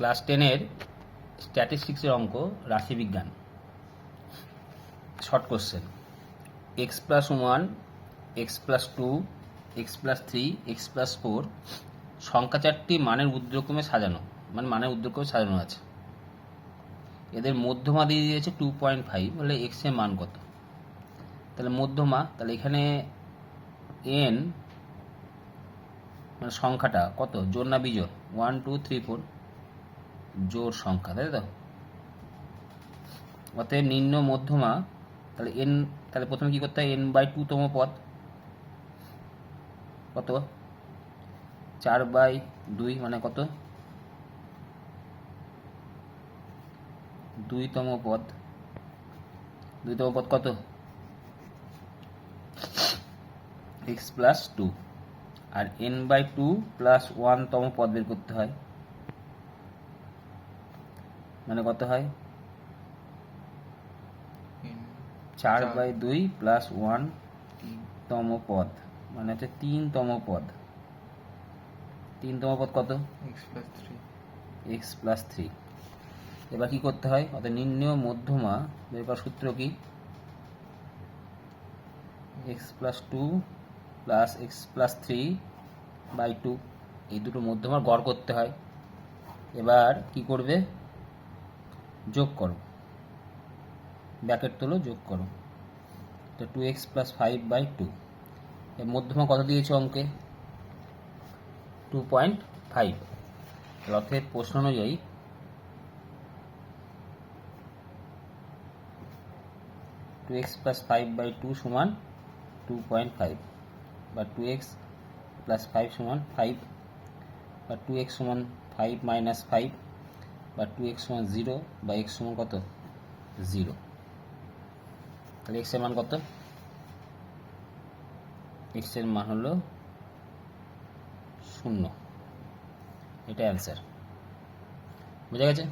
Class টেনের স্ট্যাটিস্টিক্সের অঙ্ক রাশিবিজ্ঞান short question x plus one x plus two x plus three x plus four সংখ্যা চারটি মানের উদ্রক্রমে সাজানো মানে মানের উদ্রক্রমে সাজানো আছে। এদের মধ্যমা দিয়ে দিয়েছে টু পয়েন্ট ফাইভ বলে এক্সের মান কত? তাহলে মধ্যমা, তাহলে এখানে এন মানে সংখ্যাটা কত? জোর না বিজোর ওয়ান টু থ্রি ফোর জোর সংখ্যা, তাই তো? অতএব নিম্ন মধ্যমা, তাহলে এন তাহলে প্রথমে কি করতে হয়? এন বাই টু তম পদ। কত? চার বাই দুই মানে কত? দুইতম পদ। দুইতম পদ কত? এক্স প্লাস টু আর এন বাই টু প্লাস ওয়ানতম পদ বের করতে হয়। মানে কত হয়? চার বাই দুই প্লাস ওয়ান তম পদ মানে হচ্ছে তিনতম পদ তিনতম পদ কত? এক্স প্লাস থ্রি এবার কি করতে হয়? অর্থাৎ নিম্ন মধ্যমা বের করার সূত্র কি? X plus two plus x plus three by two এই দুটো মধ্যমার গড় করতে হয়। এবার কি করবে? যোগ করো। ব্যাকেট তোলো যোগ করো। তো two x plus five by two এর মধ্যমা কত দিয়েছে অঙ্কে? টু পয়েন্ট ফাইভ অর্থের প্রশ্ন অনুযায়ী two x plus five by two সমান টু পয়েন্ট ফাইভ বা টু এক্স প্লাস ফাইভ সমান ফাইভ বা টু এক্স সমান ফাইভ মাইনাস ফাইভ বা টু এক্স সমান জিরো বা এক্স সমান কত? জিরো তাহলে এক্সের মান কত? এক্সের মান হলো শূন্য। এটা অ্যান্সার বোঝা গেছে?